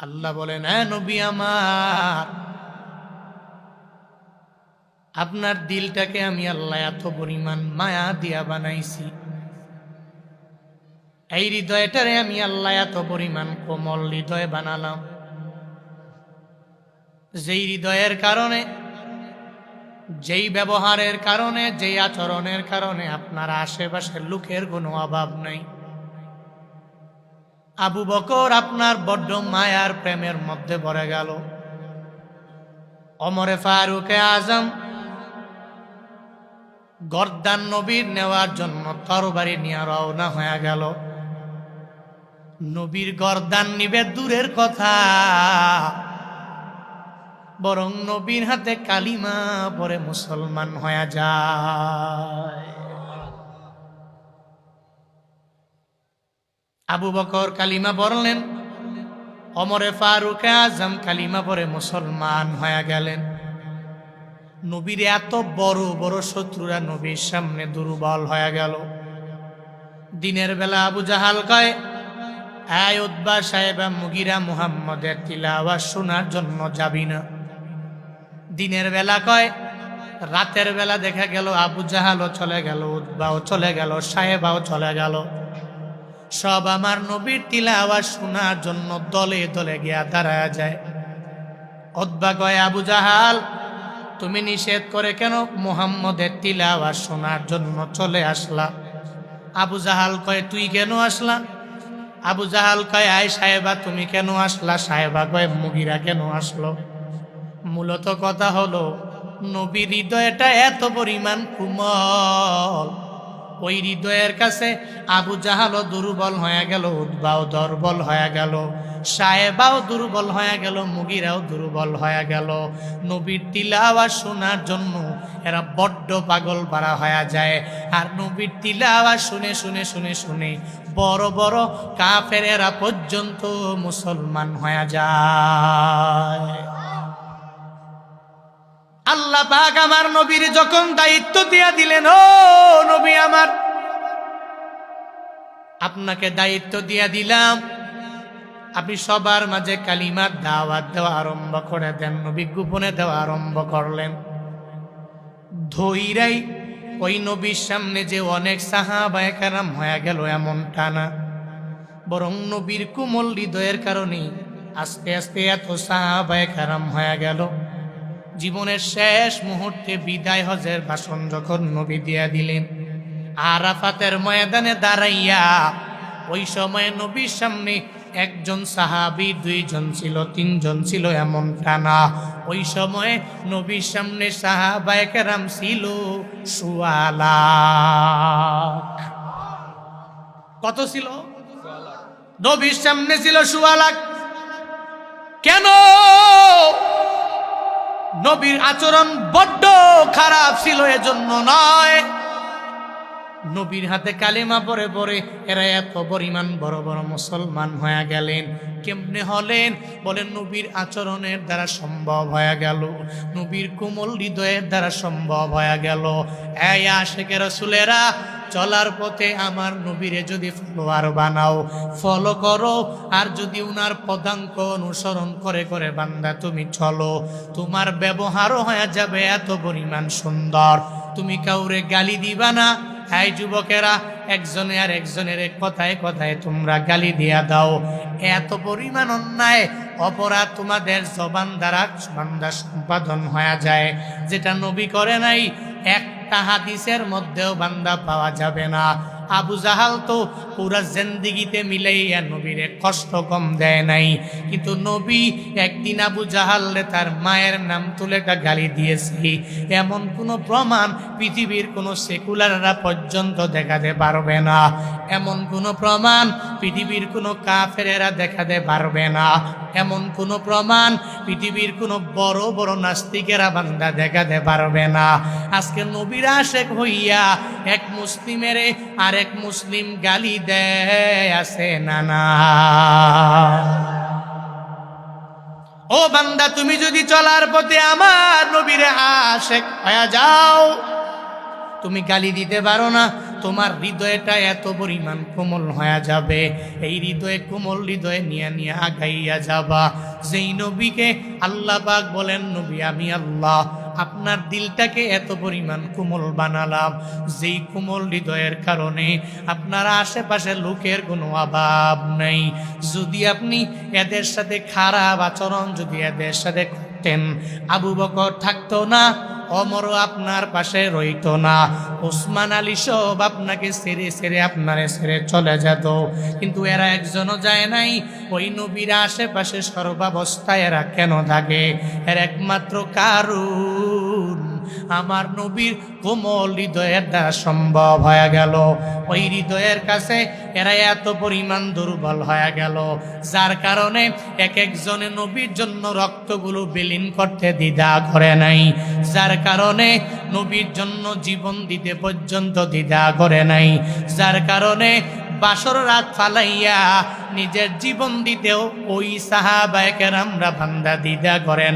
আল্লাহ বলেন হ্যাঁ নবী আমার, আপনার দিলটাকে আমি আল্লাহ এত পরিমাণ মায়া দিয়া বানাইছি। এই হৃদয়টারে আমি আল্লাহ এত পরিমাণ কোমল হৃদয় বানালাম। যেই হৃদয়ের কারণে, যেই ব্যবহারের কারণে, যেই আচরণের কারণে আপনার আশেপাশের লোকের কোনো অভাব নাই। আবু বকর আপনার বড্ড মায়ার প্রেমের মধ্যে পড়ে গেল। অমরে ফারুকে আজম গর্দান নবীর নেওয়ার জন্য তরবারি নিয়ে রওনা হয়ে গেল। নবীর গর্দান নিবে দূরের কথা, বরং নবীর হাতে কালিমা পরে মুসলমান হয়ে যায়। আবু বকর কালিমা পড়লেন অমরে ফারুক আজম কালিমা পরে মুসলমান হয়ে গেলেন। নবীর এত বড় বড় শত্রুরা নবীর সামনে দুর্বল হয়ে গেল। দিনের বেলা আবু জাহাল কয়, আয় উদ্বা সাহেবা, মুগিরা মুহাম্মদের তিলাওয়া শোনার জন্য যাবি না। দিনের বেলা কয়, রাতের বেলা দেখা গেল আবু জাহালও চলে গেল উদ্বাও চলে গেল, সাহেবাও চলে গেল। সব আমার নবীর তিলাওয়া শোনার জন্য দলে দলে গিয়া দাঁড়ায় যায়। অদ্বা কয়, আবু জাহাল, তুমি নিষেধ করে কেন মুহাম্মদের তিলাওয়া শোনার জন্য চলে আসলা? আবু জাহাল কয়, তুই কেন আসলা? আবু জাহাল কয়, আয় সাহেবা, তুমি কেন আসলা? সাহেবা কয়, মুগিরা কেন আসলো? মূলত কথা হলো, নবীর হৃদয়টা এত পরিমাণ কুমল ওই হৃদয়ের কাছে আবু জাহালও দুর্বল হয়ে গেল, উদ্বাও দুর্বল হয়ে গেল সাহেবাও দুর্বল হয়ে গেল, মুগিরাও দুর্বল হয়ে গেল। নবীর তিলাওয়া শোনার জন্য এরা বড্ড পাগল পারা হয়ে যায়। আর নবীর তিলাওয়া শুনে শুনে শুনে শুনে বড় বড় কাফের এরা পর্যন্ত মুসলমান হয়ে যায়। আল্লাহ পাক আমার নবীর যখন দায়িত্ব দিয়া দিলেন, ও নবী আমার, আপনাকে দায়িত্ব দিয়া দিলাম। আপনি সবার মাঝে কালিমার দাওয়াত দেওয়া আরম্ভ করে দেন, নবী গোপনে দেওয়া আরম্ভ করলেন। ধৈরাই ওই নবীর সামনে যে অনেক সাহাবায় কারাম হয়ে গেল এমনটা না। বরং নবীর কুমল হৃদয়ের কারণে আস্তে আস্তে এত সাহাবায় কারাম হয়ে গেল। জীবনের শেষ মুহূর্তে বিদায় হজের ভাষণ যখন নবী দিয়া দিলেন, আরাফাতের ময়দানে দাঁড়াইয়া ওই সময় নবীর সামনে একজন সাহাবি, দুইজন ছিল, তিনজন ছিল এমন না ওই সময়ে নবীর সামনে সাহাবায়কেরাম ছিল সুয়ালা। কত ছিল? নবীর সামনে ছিল সুয়ালাক কেন? নবীর আচরণ বড্ড খারাপ ছিল, এজন্য নয়। নবীর হাতে কালেমা পরে পরে এরা এত পরিমাণ বড় বড় মুসলমান হয়ে গেলেন, কেমনে হলেন? বলেন, নবীর আচরণের দ্বারা সম্ভব হয়ে গেল, নবীর কোমল হৃদয়ের দ্বারা সম্ভব হয়ে গেল। এই আশেকের রসুলেরা চলার পথে আমার নবীরে যদি ফলোয়ার বানাও ফলো করো। আর যদি উনার পদাঙ্ক অনুসরণ করে করে, বান্দা তুমি চলো। তোমার ব্যবহারও হয়ে যাবে এত পরিমাণ সুন্দর। তুমি কাউরে গালি দিবা না। হ্যাঁ যুবকেরা, একজনে আর একজনের এক কথায় কথায় তোমরা গালি দিয়া দাও। এত পরিমাণ অন্যায়, অপরাধ তোমাদের জবান দ্বারা সম্পাদন হয়ে যায়। যেটা নবী করে নাই একটা হাদিসের মধ্যেও বান্দা পাওয়া যাবে না। আবু জাহাল তো পুরা জেন্দিগিতে মিলাইয়া নবীরে কষ্ট কম দেয় নাই। কিন্তু নবী একদিন আবু জাহাল্লে তার মায়ের নাম তুলে গালি দিয়েছে। এমন কোনো প্রমাণ পৃথিবীর কোনো সেকুলাররা পর্যন্ত দেখাতে পারবে না। এমন কোনো প্রমাণ পৃথিবীর কোনো কাফেরেরা দেখাতে পারবে না। এমন কোনো প্রমাণ পৃথিবীর কোনো বড় বড় নাস্তিকেরা বান্দা দেখাতে পারবে না। আজকে নবীরা শেখ হইয়া এক মুসলিমের আর এক মুসলিম গালি দেয়, আছে না না? ও বান্দা, তুমি যদি চলার পথে আমার নবীরে আশেক হয়ে যাও, তুমি গালি দিতে পারো না, তোমার হৃদয়টা এত পরিমাণ কোমল হয়ে যাবে। এই হৃদয়ে কোমল হৃদয়ে নিয়ে নিয়ে আগাইয়া যাবা। যেই নবীকে আল্লাহ পাক বলেন, নবী, আমি আল্লাহ। আপনার দিলটাকে এত পরিমাণ কোমল বানালাম, যেই কোমল হৃদয়ের কারণে আপনার আশেপাশে লোকের কোনো অভাব নেই। যদি আপনি এদের সাথে খারাপ আচরণ, যদি এদের সাথে করতেন আবু বকর থাকতো না অমরও আপনার পাশে রইত না। ওসমান আলী সব আপনাকে সেরে সেরে আপনারে সেরে চলে যেত। কিন্তু এরা একজনও যায় নাই। ওই নবীর আশেপাশে সর্বাবস্থায় এরা কেন থাকে এর একমাত্র কারণ আমার নবীর কোমল হৃদয়ের দ্বারা সম্ভব হয়ে গেল। ওই হৃদয়ের কাছে এরা এত পরিমাণ দুর্বল হয়ে গেল, যার কারণে এক একজনে নবীর জন্য রক্তগুলো বিলীন করতে দ্বিধা করে নাই, যার কারণে নবীর জন্য জীবন দিতে পর্যন্ত দ্বিধা করে নাই, যার কারণে বাসর রাত ফালাইয়া নিজের জীবন দিতেও ওই সাহাবায়কের আমরা বান্দা দ্বিধা করে না